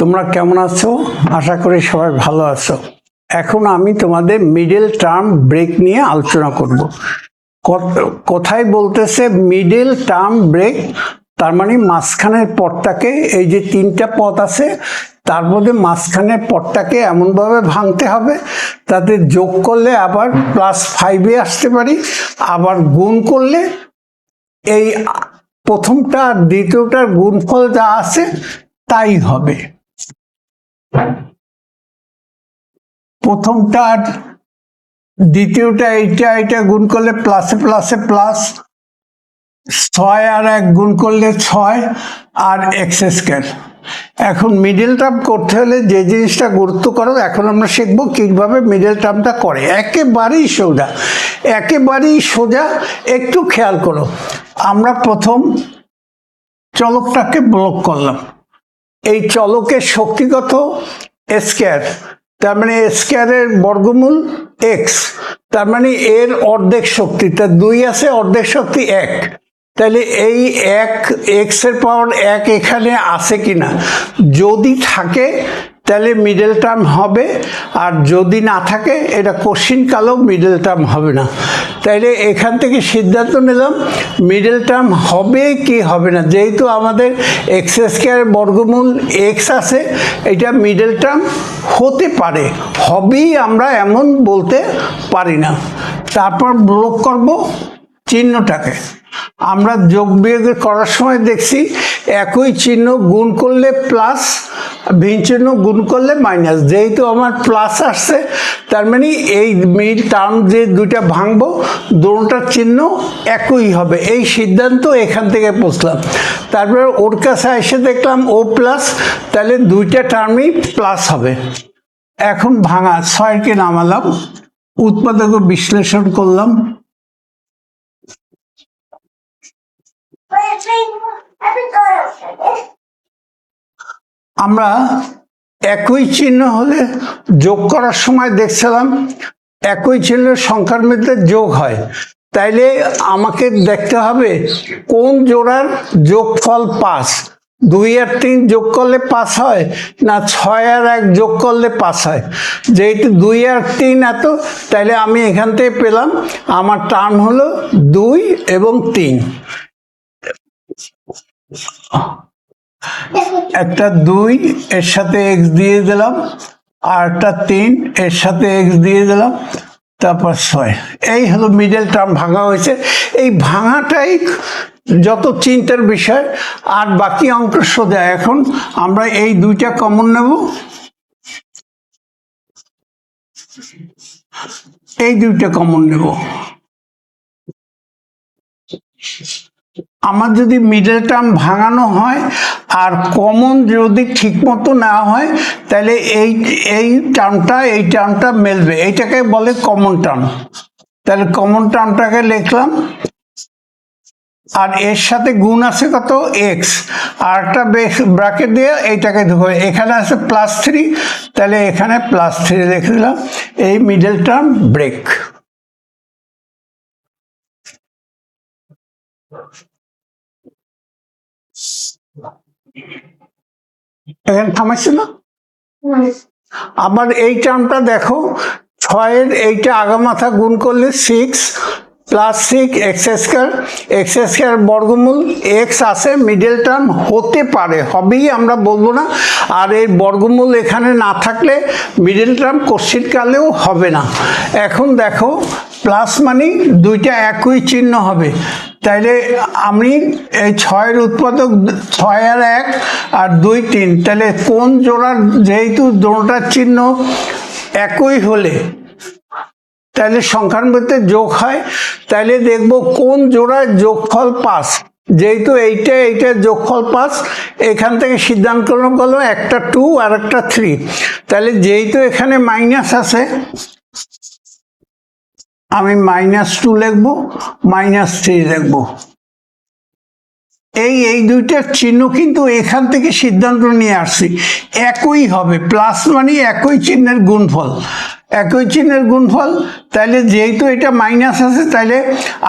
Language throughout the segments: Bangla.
তোমরা কেমন আছো? আশা করি সবাই ভালো আছো। এখন আমি তোমাদের মিডল টার্ম ব্রেক নিয়ে আলোচনা করব। কোথায় বলতেছে মিডল টার্ম ব্রেক তার মানে মাঝখানের পথটাকে এই যে তিনটা পথ আছে, তার মধ্যে মাঝখানের পথটাকে এমনভাবে ভাঙতে হবে, তাতে যোগ করলে আবার প্লাস ফাইভে আসতে পারি, আবার গুণ করলে এই প্রথমটা আর দ্বিতীয়টার গুণফল যা আছে, তাই হবে। প্রথমটা, দ্বিতীয়টা, এইটা এইটা গুণ করলে প্লাসে প্লাসে প্লাস ছয় আর এক গুণ করলে ছয় আর এক্স স্কোয়ার এখন মিডল টার্ম করতে হলে যে জিনিসটা গুরুত্ব করো, এখন আমরা শিখব কীভাবে মিডল টার্মটা করে। একেবারেই সোজা একেবারেই সোজা, একটু খেয়াল করো। আমরা প্রথম চলকটাকে ব্লক করলাম। এই চলকের শক্তিগত স্কোয়ার, তার মানে স্কোয়ারের বর্গমূল এক্স তার মানে এর অর্ধেক শক্তি, তা দুই আছে, অর্ধেক শক্তি এক। তাহলে এই এক এক্সের পাওয়ার এক এখানে আছে কিনা? যদি থাকে, তাহলে মিডল টার্ম হবে, আর যদি না থাকে, এটা কোশ্চিন কালেও মিডল টার্ম হবে না। তাইলে এখান থেকে সিদ্ধান্ত নিলাম মিডল টার্ম হবে কি হবে না? যেহেতু আমাদের এক্স স্কোয়ার বর্গমূল এক্স আছে, এটা মিডল টার্ম হতে পারে, হবেই আমরা এমন বলতে পারি না। তারপর ব্লক করব চিহ্নটাকে। আমরা যোগ বিয়োগ করার সময় দেখছি একই চিহ্ন গুণ করলে প্লাস ভিন চিহ্ন গুণ করলে মাইনাস যেহেতু আমার প্লাস আসছে, তার মানে এই মিড টার্ম যে দুইটা ভাঙবো দুটোটার চিহ্ন একই হবে। এই সিদ্ধান্ত এখান থেকে বুঝলাম। তারপরে ওর কাছে এসে দেখলাম ও প্লাস তাহলে দুইটা টার্মই প্লাস হবে। এখন ভাঙা, ছয়কে নামালাম, উৎপাদক বিশ্লেষণ করলাম। আমরা একই চিহ্ন হলে যোগ করার সময় দেখছিলাম, একই চিহ্নের সংখ্যার মধ্যে যোগ হয়। তাইলে আমাকে দেখতে হবে কোন জোড়ার যোগফল পাঁচ? দুই আর তিন যোগ করলে পাস হয় না ছয় আর এক যোগ করলে পাস হয়? যেহেতু দুই আর তিন এত, তাইলে আমি এখান থেকে পেলাম, আমার টার্ম হলো দুই এবং তিন। একটা দুই, এর সাথে এক্স দিয়ে দিলাম, আর একটা তিন, এর সাথে এক্স দিয়ে দিলাম, তারপর ছয়। এই হলো মিডল টার্ম ভাঙা হয়েছে। এই ভাঙাটাই যত চিন্তার বিষয়, আর বাকি অঙ্ক সোজা। এখন আমরা এই দুইটা কমন নেব। এই দুইটা কমন নেব। আমার যদি মিডল টার্ম ভাঙানো হয় আর কমন যদি ঠিকমতো না হয়, তাহলে এই এই টার্মটা এই টার্মটা মেলবে। এইটাকে বলে কমন টার্ম তাহলে কমন টার্মটাকে লিখলাম। আর এর সাথে গুণ আছে কত? এক্স আর একটা ব্রাকেট দিয়ে এইটাকে ধরে। এখানে আছে প্লাস থ্রি তাহলে এখানে প্লাস থ্রি লিখে দিলাম। এই মিডল টার্ম ব্রেক এখানে থামাইছে না? আবার এই টার্মটা দেখো, ছয়ের এইটা আগামাথা গুণ করলে six plus six X square X square বর্গমূল এক্স আছে মিডল টার্ম হতে পারে, হবেই আমরা বলব না। আর এই বর্গমূল এখানে না থাকলে মিডল টার্ম কোশ্চিন কালেও হবে না। এখন দেখো প্লাস মানে দুইটা একই চিহ্ন হবে। তাইলে আমি এই ছয়ের উৎপাদক ছয় আর এক আর দুই তিন তাহলে কোন জোড়ার যেহেতু জোড়াটার চিহ্ন একই হলে তাহলে সংখ্যার মধ্যে যোগ হয় তাহলে দেখব কোন জোড়ার যোগফল পাস। যেহেতু এইটা এইটা যোগফল পাস, এখান থেকে সিদ্ধান্ত করল একটা টু আর একটা থ্রি তাহলে যেহেতু এখানে মাইনাস আছে আমি মাইনাস টু লিখব মাইনাস থ্রি লিখব। এই এই দুইটার চিহ্ন কিন্তু এখান থেকে সিদ্ধান্ত নিয়ে আসছি। একই হবে প্লাস মানে একই চিহ্নের গুণফল। একই চিহ্নের গুণফল তাহলে যেহেতু এটা মাইনাস আছে তাহলে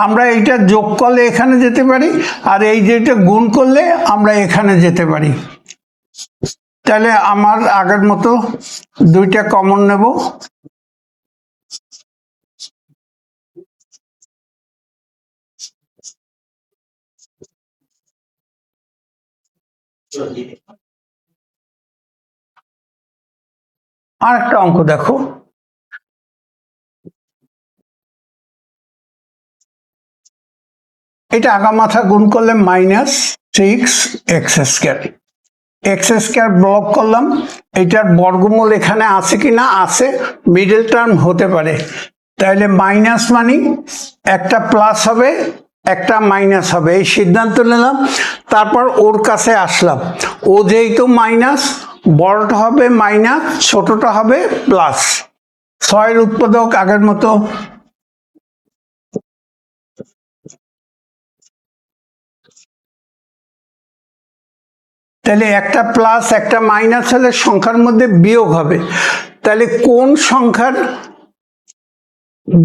আমরা এইটা যোগ করলে এখানে যেতে পারি, আর এই যেটা গুণ করলে আমরা এখানে যেতে পারি। তাহলে আমার আগের মতো দুইটা কমন নেব। আর একটা অঙ্ক দেখো। এটা আগা মাথা গুণ করলে minus six X square X square block করলাম। এটার বর্গমূল এখানে আছে কি না? আছে। মিডল টার্ম হতে পারে। তাহলে মাইনাস মানি একটা প্লাস হবে। একটা মাইনাস হবে, এই সিদ্ধান্ত নিলাম, তারপর ওর কাছে আসলাম। ও যেহেতু মাইনাস বড়টা হবে মাইনাস ছোটটা হবে প্লাস ছয়ের উৎপাদক আগের মতো। তাহলে একটা প্লাস একটা মাইনাস হলে সংখ্যার মধ্যে বিয়োগ হবে। তাহলে কোন সংখ্যার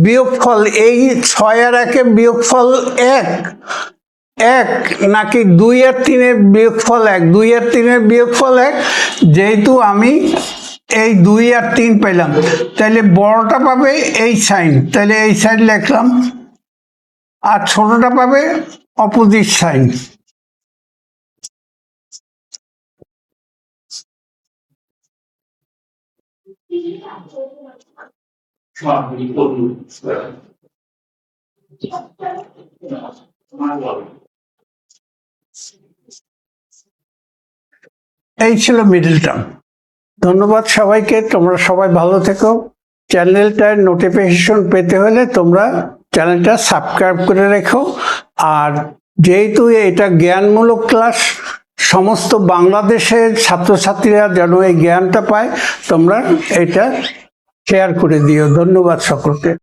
বিয়োগফল, এই ছয় আর একে বিয়োগফল এক। এক নাকি দুই আর তিনের বিয়োগফল এক? দুই আর তিনের বিয়োগফল এক, যেহেতু আমি এই দুই আর তিন পেলাম তাহলে বড়টা পাবে এই সাইন। তাহলে এই সাইড লিখলাম। আর ছোটটা পাবে অপোজিট সাইন। এই ছিল মিডল টার্ম ধন্যবাদ সবাইকে, তোমরা সবাই ভালো থেকো। চ্যানেলটার নোটিফিকেশন পেতে হলে তোমরা চ্যানেলটা সাবস্ক্রাইব করে রেখো। আর যেহেতু এটা জ্ঞানমূলক ক্লাস সমস্ত বাংলাদেশের ছাত্রছাত্রীরা যেন এই জ্ঞানটা পায়, তোমরা এটা শেয়ার করে দিও। ধন্যবাদ সকলকে।